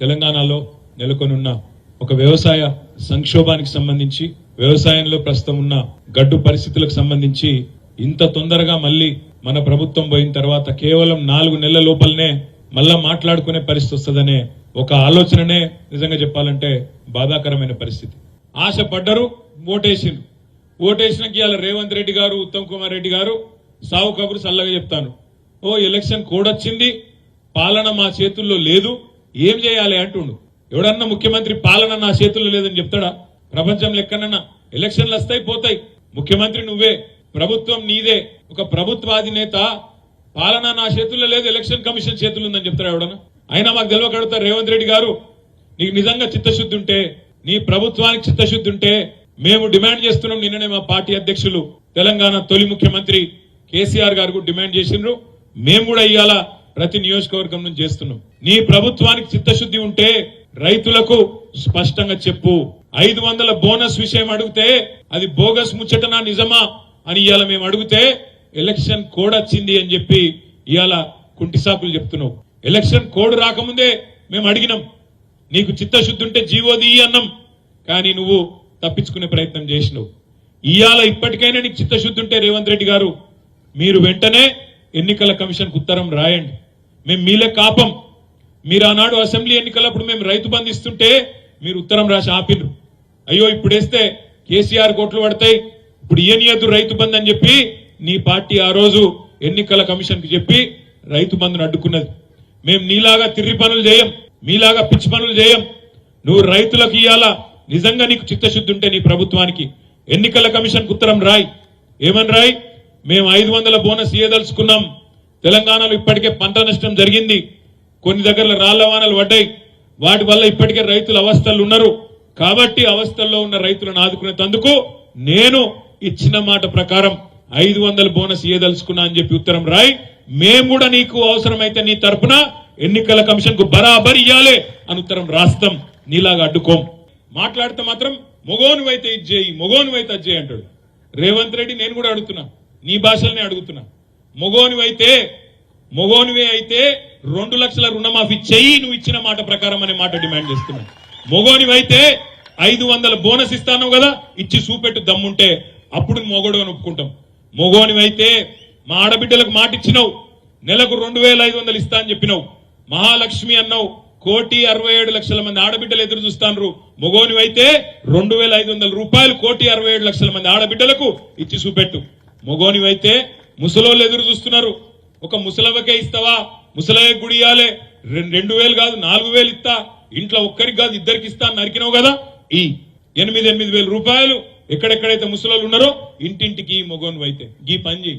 తెలంగాణలో నెలకొనున్న ఒక వ్యవసాయ సంక్షోభానికి సంబంధించి వ్యవసాయంలో ప్రస్తుతం ఉన్న గడ్డు పరిస్థితులకు సంబంధించి ఇంత తొందరగా మళ్ళీ మన ప్రభుత్వం పోయిన తర్వాత కేవలం నాలుగు నెలల లోపలనే మళ్ళా మాట్లాడుకునే పరిస్థితి వస్తుందనే ఒక ఆలోచననే నిజంగా చెప్పాలంటే బాధాకరమైన పరిస్థితి. ఆశ పడ్డరు ఓటేసిండ్రు. ఓటేసినాక ఇవాళ రేవంత్ రెడ్డి గారు ఉత్తమ్ కుమార్ రెడ్డి గారు సావు కబురు చల్లగా చెప్తాను. ఓ ఎలక్షన్ కోడ్ వచ్చింది పాలన మా చేతుల్లో లేదు ఏం చేయాలి అంటుండు? ఎవడన్నా ముఖ్యమంత్రి పాలన నా చేతుల్లో లేదని చెప్తాడా? ప్రపంచం లెక్కనన్నా ఎలక్షన్లు వస్తాయి పోతాయి. ముఖ్యమంత్రి నువ్వే ప్రభుత్వం నీదే. ఒక ప్రభుత్వాధినేత పాలన నా చేతుల్లో లేదు ఎలక్షన్ కమిషన్ చేతుల్లో ఉందని చెప్తాడు ఎవడన్నా? అయినా మాకు తెలియకడుగుతారు రేవంత్ రెడ్డి గారు నీకు నిజంగా చిత్తశుద్ధి ఉంటే నీ ప్రభుత్వానికి చిత్తశుద్ధి ఉంటే మేము డిమాండ్ చేస్తున్నాం నిన్ననే మా పార్టీ అధ్యక్షులు తెలంగాణ తొలి ముఖ్యమంత్రి కేసీఆర్ గారు డిమాండ్ చేసిండ్రు. మేము కూడా ఇవాళ ప్రతి నియోజకవర్గం నుంచి చేస్తున్నాం నీ ప్రభుత్వానికి చిత్తశుద్ధి ఉంటే రైతులకు స్పష్టంగా చెప్పు. ఐదు వందల బోనస్ విషయం అడిగితే అది బోగస్ ముచ్చటనా నిజమా అని ఇవాళ మేము అడిగితే ఎలక్షన్ కోడ్ వచ్చింది అని చెప్పి ఇవాళ కుంటిసాకులు చెప్తున్నావు. ఎలక్షన్ కోడ్ రాకముందే మేము అడిగినాం. నీకు చిత్తశుద్ధి ఉంటే జీవోది అన్నం. కానీ నువ్వు తప్పించుకునే ప్రయత్నం చేసినావు. ఇవాళ ఇప్పటికైనా నీకు చిత్తశుద్ధి ఉంటే రేవంత్ రెడ్డి గారు మీరు వెంటనే ఎన్నికల కమిషన్ ఉత్తరం రాయండి. మేము మీలే కాపం. మీరు ఆనాడు అసెంబ్లీ ఎన్నికలప్పుడు మేము రైతు బంధు ఇస్తుంటే మీరు ఉత్తరం రాసి ఆపినరు. అయ్యో ఇప్పుడేస్తే కేసీఆర్ కోట్లు పడతాయి. ఇప్పుడు ఏనియద్దు రైతు బంధు అని చెప్పి నీ పార్టీ ఆ రోజు ఎన్నికల కమిషన్కి చెప్పి రైతు బంధును అడ్డుకున్నది. మేము నీలాగా తిర్రి పనులు చేయం మీలాగా పిచ్చి పనులు చేయం నువ్వు రైతులకు ఇయ్యాలా? నిజంగా నీకు చిత్తశుద్ధి ఉంటే నీ ప్రభుత్వానికి. ఎన్నికల కమిషన్ ఉత్తరం రాయి. ఏమని రాయి? మేము ఐదు వందల బోనస్ ఇయ్యదలుచుకున్నాం. తెలంగాణలో ఇప్పటికే పంట నష్టం జరిగింది. కొన్ని దగ్గర రాళ్ళ వానలు పడ్డాయి. వాటి వల్ల ఇప్పటికే రైతులు అవస్థలు ఉన్నారు. కాబట్టి అవస్థల్లో ఉన్న రైతులను ఆదుకునేందుకు నేను ఇచ్చిన మాట ప్రకారం ఐదు వందల బోనస్ ఇయ్యదలుచుకున్నా అని చెప్పి ఉత్తరం రాయి. మేము కూడా నీకు అవసరమైతే నీ తరఫున ఎన్నికల కమిషన్కు బరాబర్ ఇయ్యాలి అని ఉత్తరం రాస్తాం. నీలాగా అడ్డుకోం. మాట్లాడితే మాత్రం మొగోనువైతే ఇది చేయి మొగోనువైతే అది చేయి అంటాడు. రేవంత్ రెడ్డి నేను కూడా అడుగుతున్నా. నీ భాషలనే అడుగుతున్నా. మొగోనివైతే మొగోనివే అయితే రెండు లక్షల రుణమాఫీ చెయ్యి నువ్వు ఇచ్చిన మాట ప్రకారం అనే మాట డిమాండ్ చేస్తున్నావు మొగోనివైతే ఐదు వందల బోనస్ ఇస్తాను కదా ఇచ్చి చూపెట్టు దమ్ముంటే అప్పుడు మొగోడు అని ఒప్పుకుంటాం మొగోనివైతే మా ఆడబిడ్డలకు మాట ఇచ్చినావు నెలకు రెండు వేల ఐదు వందలు ఇస్తా అని చెప్పినావు. మహాలక్ష్మి అన్నావు కోటి అరవై ఏడు లక్షల మంది ఆడబిడ్డలు ఎదురు చూస్తాను మొగోనివైతే రెండు వేల ఐదు వందల రూపాయలు కోటి అరవై ఏడు లక్షల మంది ఆడబిడ్డలకు ఇచ్చి చూపెట్టు. మొగోనివైతే ముసలోళ్ళు ఎదురు చూస్తున్నారు. ఒక ముసలవకే ఇస్తావా? ముసలయ్య గుడియాలే రెండు వేలు కాదు నాలుగు వేలు ఇస్తా. ఇంట్లో ఒక్కరికి కాదు ఇద్దరికి ఇస్తా నరికినావు కదా? ఈ ఎనిమిది ఎనిమిది వేల రూపాయలు ఎక్కడెక్కడైతే ముసలోళ్ళు ఉన్నారో ఇంటింటికి మొగోను అయితే ఈ పని